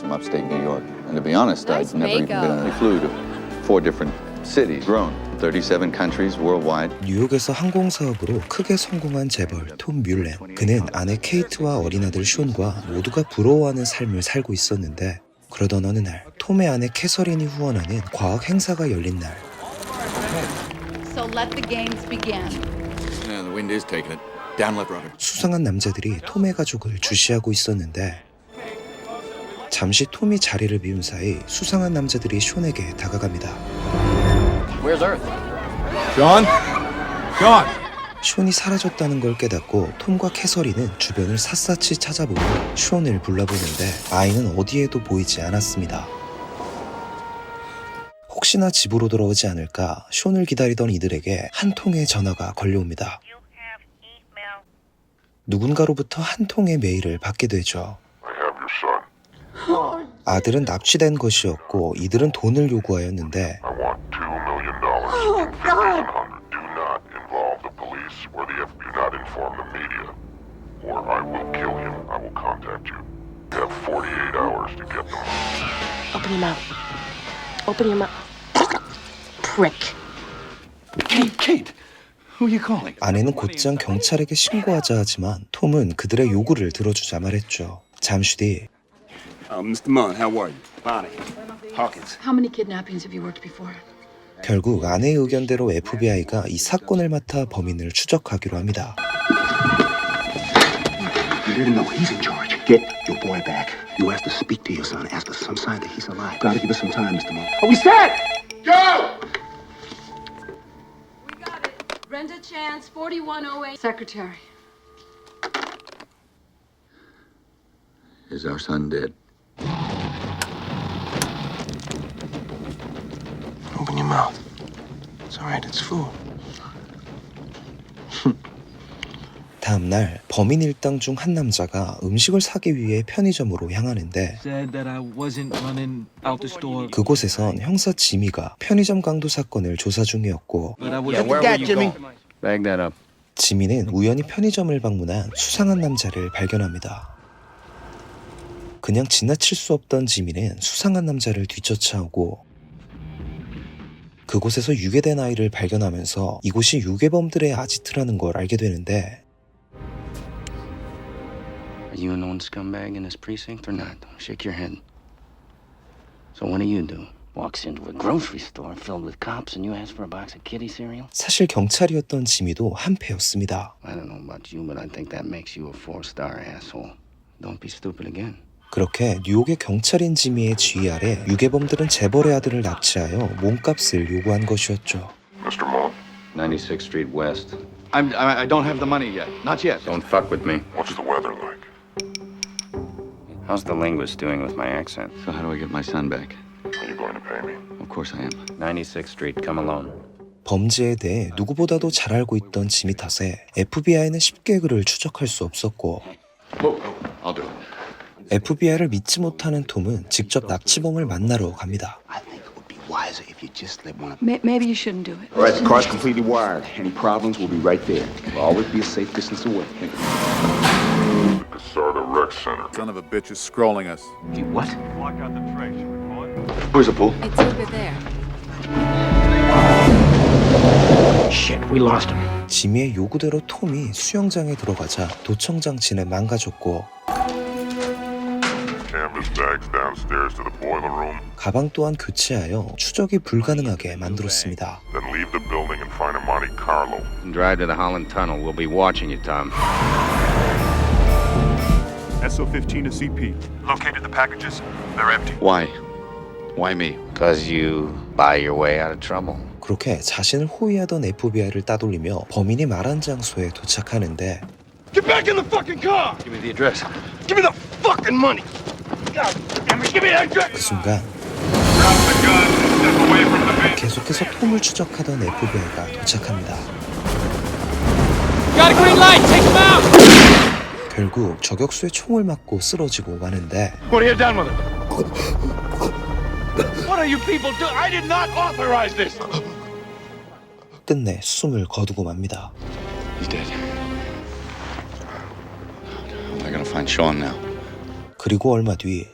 from upstate New York. And to be honest, Nice I'd never even been on a flew to four different cities, grown 37 countries worldwide. 뉴욕에서 항공 사업으로 크게 성공한 재벌 톰 뮬렌. 그는 아내 케이트와 어린 아들 숀과 모두가 부러워하는 삶을 살고 있었는데 그러던 어느 날 톰의 아내 캐서린이 후원하는 과학 행사가 열린 날 So let the games begin. Yeah, the wind is taking it. Down left rudder. 수상한 남자들이 톰의 가족을 주시하고 있었는데 잠시 톰이 자리를 비운 사이 수상한 남자들이 숀에게 다가갑니다. Where's Earth? John? John! 숀이 사라졌다는 걸 깨닫고 톰과 캐서린은 주변을 샅샅이 찾아보고 숀을 불러보는데 아이는 어디에도 보이지 않았습니다. 혹시나 집으로 돌아오지 않을까 숀을 기다리던 이들에게 한 통의 전화가 걸려옵니다. 누군가로부터 한 통의 메일을 받게 되죠. 아들은 납치된 것이었고 이들은 돈을 요구하였는데 I want two million dollars. Oh, God! Do not involve the police or the F. Do not inform the media, or I will kill him. I will contact you. You have 48 hours to get them. Open your mouth. Open your mouth. Prick. Kate, Kate! Who are you calling? 아내는 곧장 경찰에게 신고하자 하지만 톰은 그들의 요구를 들어주자 말했죠. 잠시 뒤 Uh, Mr. Munn, how are you? Bonnie. Hawkins. How many kidnappings have you worked before? 결국 아내의 의견대로 FBI가 이 사건을 맡아 범인을 추적하기로 합니다. You didn't know he's in charge. Get your boy back. You asked to speak to your son. Ask for some sign that he's alive. Gotta give us some time, Mr. Moore. Are we set? Go! We got it. Brenda Chance, 4108. Secretary. Is our son dead? Right. It's food. 다음 날 범인 일당 중 한 남자가 음식을 사기 위해 편의점으로 향하는데 said that I wasn't running out the store. 그곳에선 형사 지미가 편의점 강도 사건을 조사 중이었고 But I was Yeah, where were you going? Bag that up. 지미는 우연히 편의점을 방문한 수상한 남자를 발견합니다. 그냥 지나칠 수 없던 지미는 수상한 남자를 뒤쫓아오고 그곳에서 유괴된 아이를 발견하면서 이곳이 유괴범들의 아지트라는 걸 알게 되는데 Are you a known scumbag in this precinct or not? Shake your head. So what do you do? Walks into a grocery store filled with cops and you ask for a box of kitty cereal? 사실 경찰이었던 지미도 한패였습니다. I don't know about you, but I think that makes you a four-star asshole. Don't be stupid again. 그렇게 뉴욕의 경찰인 지미의 지휘 아래 유괴범들은 재벌의 아들을 납치하여 몸값을 요구한 것이었죠. Mr. Moore, 96th Street West. I'm, I don't have the money yet. Not yet. Don't fuck with me. what's the weather like? How's the linguist doing with my accent? So how do I get my son back? Are you going to pay me? Of course I am. 96th Street, come alone. 범죄에 대해 누구보다도 잘 알고 있던 지미 탓에 FBI는 쉽게 그를 추적할 수 없었고 whoa, I'll do it. FBI를 믿지 못하는 톰은 직접 납치범을 만나러 갑니다. I think it would be wiser if you just let one of May- maybe you shouldn't do it. All right, the car's completely wired. Any problems will be right there. We'll always be a safe distance away. Casarda Rec Center. Son of a bitch is scrolling us. You what? Block out the trace. Where's the pool? It's over there. Shit, we lost him. 지미의 요구대로 톰이 수영장에 들어가자 도청 장치는 망가졌고 가방 또한 교체하여 추적이 불가능하게 만들었습니다. Then leave the building and find a Monte Carlo. Drive to the Holland Tunnel. We'll be watching you, Tom. SO15 to CP. Located the packages. They're empty. Why? Why me? Because you buy your way out of trouble. 그렇게 자신을 호위하던 FBI를 따돌리며 범인이 말한 장소에 도착하는데 Get back in the fucking car! Give me the address. Give me the fucking money! 그 순간 Drop the gun and step away from the vehicle. 계속해서 톰을 추적하던 FBI가 도착합니다. Got a green light. Take him out. 결국 저격수의 총을 맞고 쓰러지고 마는데 What are you done with it? What are you people doing? I did not authorize this! 끝내 숨을 거두고 맙니다. He's dead. How am I gonna find Sean now? 그리고 얼마 뒤.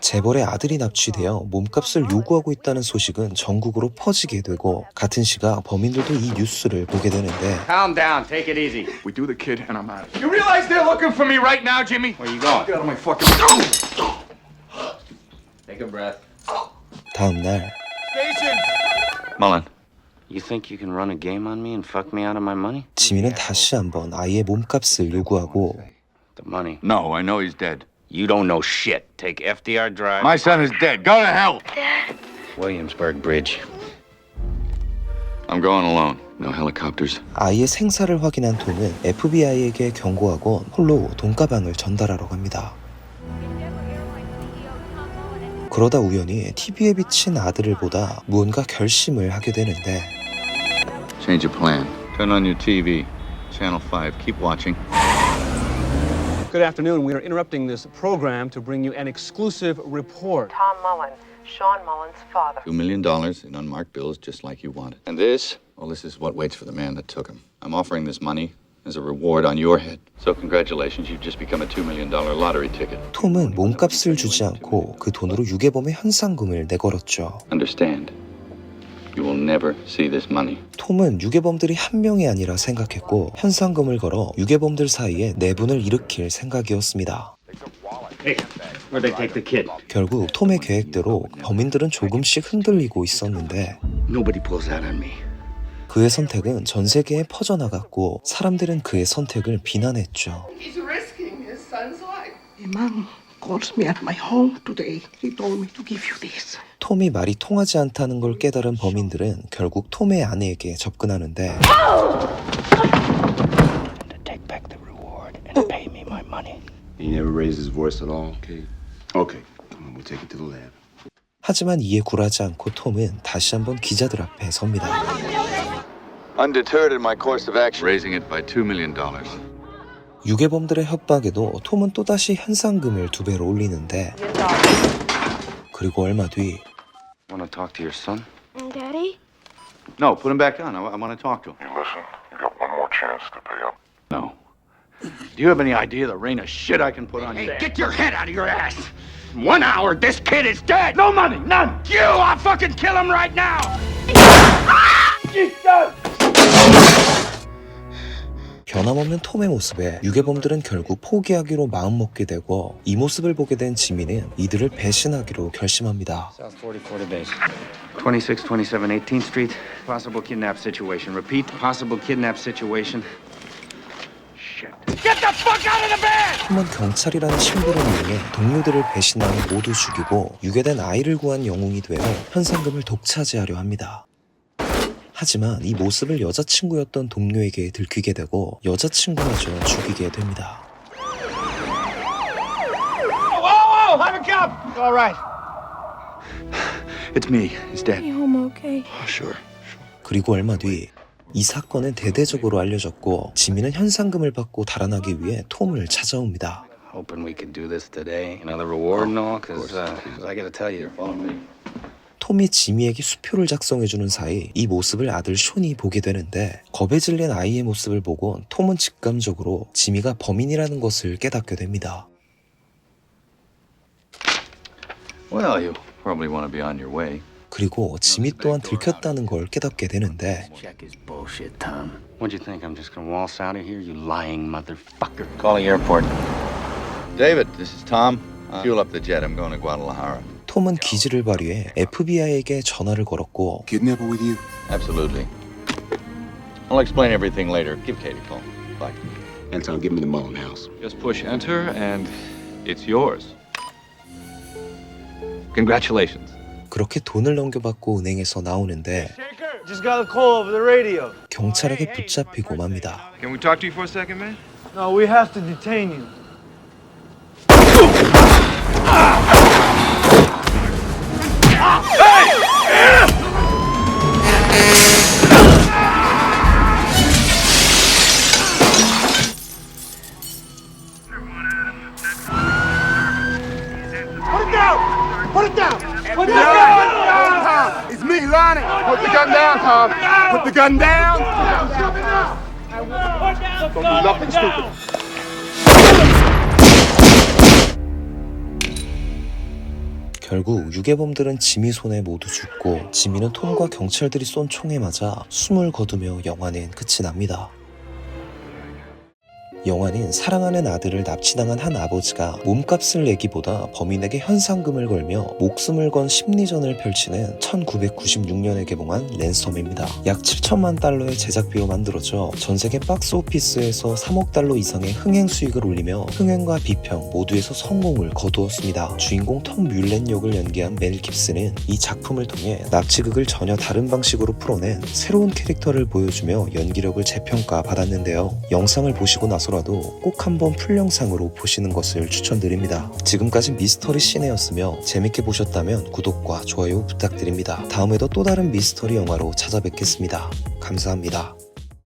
재벌의 아들이 납치되어 몸값을 요구하고 있다는 소식은 전국으로 퍼지게 되고 같은 시각 범인들도 이 뉴스를 보게 되는데 Calm down. Take it easy. We do the kid, and I'm out. You realize they're looking for me right now, Jimmy? Where you going? Get out of my fucking. Take a breath. 다음 날 Mullen, You think you can run a game on me and fuck me out of my money? 지민은 다시 한번 아이의 몸값을 요구하고 The money. no, I know he's dead. You don't know shit. Take FDR Drive. My son is dead. Go to hell. Williamsburg Bridge. I'm going alone. No helicopters. 아이의 생사를 확인한 톰은 FBI에게 경고하고 홀로 돈가방을 전달하러 갑니다. 그러다 우연히 TV에 비친 아들을 보다 무언가 결심을 하게 되는데 Change your plan. Turn on your TV. Channel 5. Keep watching. Good afternoon. We are interrupting this program to bring you an exclusive report. Tom Mullen, Sean Mullen's father. $2 million in unmarked bills, just like you wanted. And this? Well, this is what waits for the man that took him. I'm offering this money as a reward on your head. So, congratulations, you've just become a $2 million lottery ticket. 톰은 몸값을 주지 않고 그 돈으로 유괴범의 현상금을 내걸었죠. Understand, You will never see this money. 톰은 유괴범들이 한 명이 아니라 생각했고 현상금을 걸어 유괴범들 사이에 내분을 일으킬 생각이었습니다. Hey, where'd they take the kid? 결국 톰의 계획대로 범인들은 조금씩 흔들리고 있었는데 Nobody pulls that on me. 그의 선택은 전 세계에 퍼져나갔고 사람들은 그의 선택을 비난했죠. He's risking his son's life. My mom calls me at my home today. He told me to give you this. 톰이 말이 통하지 않다는 걸 깨달은 범인들은 결국 톰의 아내에게 접근하는데. 하지만 이에 굴하지 않고 톰은 다시 한번 기자들 앞에 섭니다. Undeterred in my course of action, raising it by $2 million. 유괴범들의 협박에도 톰은 또다시 현상금을 두 배로 올리는데 그리고 얼마 뒤 Want to talk to your son? Mm, Daddy? No, put him back on. I, want to talk to him. You listen, you got one more chance to pay up. No. Do you have any idea the rain of shit I can put on you? Hey, get your head out of your ass! In one hour, this kid is dead! No money, none! You, I'll fucking kill him right now! Ah! 변함없는 톰의 모습에 유괴범들은 결국 포기하기로 마음먹게 되고 이 모습을 보게 된 지민은 이들을 배신하기로 결심합니다. South 44 base. 26, 27, 18th Street. Possible kidnap situation. Repeat, possible kidnap situation. 경찰이라는 신분을 이용해 동료들을 배신하여 모두 죽이고 유괴된 아이를 구한 영웅이 되어 현상금을 독차지하려 합니다. 하지만 이 모습을 여자친구였던 동료에게 들키게 되고 여자친구마저 죽이게 됩니다. Whoa, whoa! I'm a cop! All right. It's me. He's dead. home okay? Sure. 그리고 얼마 뒤 이 사건은 대대적으로 알려졌고 지민은 현상금을 받고 달아나기 위해 톰을 찾아옵니다. Hoping we could do this today. Another reward and all, because uh, 'cause I gotta tell you. 톰이 지미에게 수표를 작성해주는 사이 이 모습을 아들 숀이 보게 되는데 겁에 질린 아이의 모습을 보고 톰은 직감적으로 지미가 범인이라는 것을 깨닫게 됩니다. Well, you probably want to be on your way. 그리고 지미 또한 들켰다는 걸 깨닫게 되는데 Check is bullshit, Tom. What'd you think? I'm just gonna waltz out of here, you lying motherfucker? Call the airport. David, this is Tom. Uh, fuel up the jet. I'm going to Guadalajara. 톰은 기지를 발휘해 FBI에게 전화를 걸었고 Kidnapper with you? Absolutely. I'll explain everything later. Give Katie a call. Bye. Anton, give me the Mullen house. Just push enter, and it's yours. Congratulations. 그렇게 돈을 넘겨받고 은행에서 나오는데 Just got a call over the radio. 경찰에게 붙잡히고 맙니다. Can we talk to you for a second, man? No, we have to detain you. Gun down! Don't Down. 결국 유괴범들은 지미 손에 모두 죽고 지미는 톰과 경찰들이 쏜 총에 맞아 숨을 거두며 영화는 끝이 납니다. 영화는 사랑하는 아들을 납치당한 한 아버지가 몸값을 내기보다 범인에게 현상금을 걸며 목숨을 건 심리전을 펼치는 1996년에 개봉한 랜섬입니다. 약 7천만 달러의 제작비로 만들어져 전 세계 박스 오피스에서 3억 달러 이상의 흥행 수익을 올리며 흥행과 비평 모두에서 성공을 거두었습니다. 주인공 톰 뮬렌 역을 연기한 멜 깁스는 이 작품을 통해 납치극을 전혀 다른 방식으로 풀어낸 새로운 캐릭터를 보여주며 연기력을 재평가 받았는데요. 영상을 보시고 나서 라도 꼭 한번 풀 영상으로 보시는 것을 추천드립니다. 지금까지 미스터리 시네였으며 재밌게 보셨다면 구독과 좋아요 부탁드립니다. 다음에도 또 다른 미스터리 영화로 찾아뵙겠습니다. 감사합니다.